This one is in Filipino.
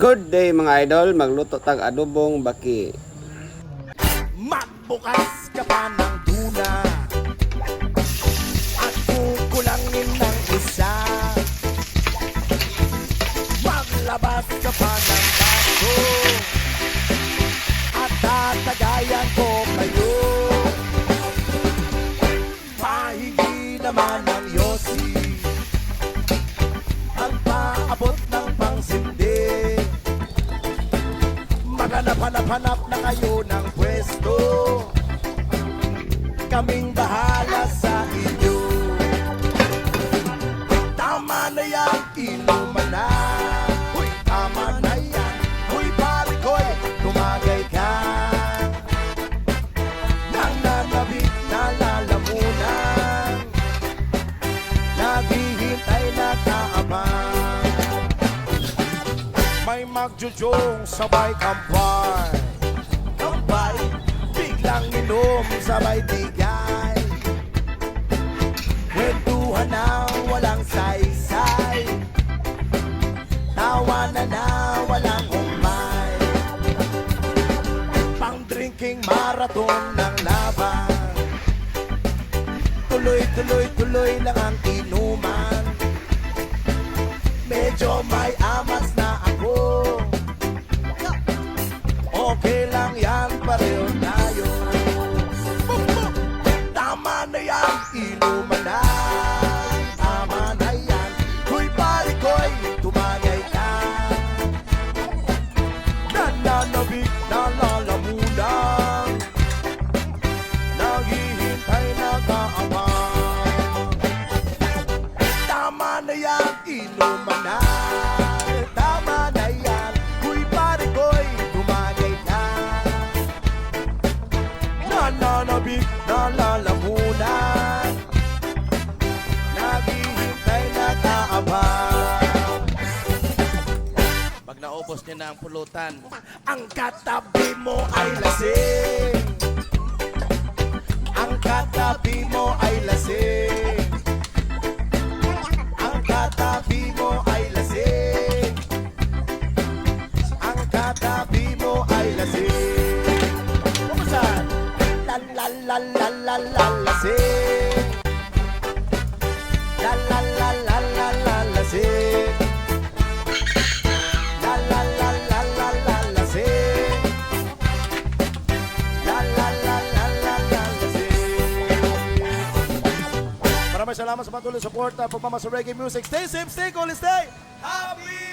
Good day mga idol, magluto tag adobong baki. Magbukas ka pa ng tuna. At kukulangin ng isa. Maglabas ka pa ng baso. At tatagayan ko kayo. Pahingi naman ng Maghanap-hanap-hanap na kayo ng pwesto magjujong sabay kampay. Kampay, biglang inom sabay tigay Kwentuhan na walang saysay. Tawanan na walang umay Pang drinking marathon ng laban. Tuloy, tuloy, tuloy lang ang inuman. Medyo may amas Okay lang yan, pareho tayo. Tama na yan, inuman na Tama na yan, Huy pare ko'y tumagay ka. Nananabik na lalamunan Naghihintay na kaabang Tama na yan, inuman na naubos niya na ang pulutan, Ang katabi mo ay lasing. Ang katabi mo ay lasing. Ang katabi mo ay lasing. Ang katabi mo ay lasing. Kumusan? La la la la la la lasing. La la la la Maraming salamat sa patuloy suporta pagmamasa reggae music. Stay safe, stay cool, stay happy!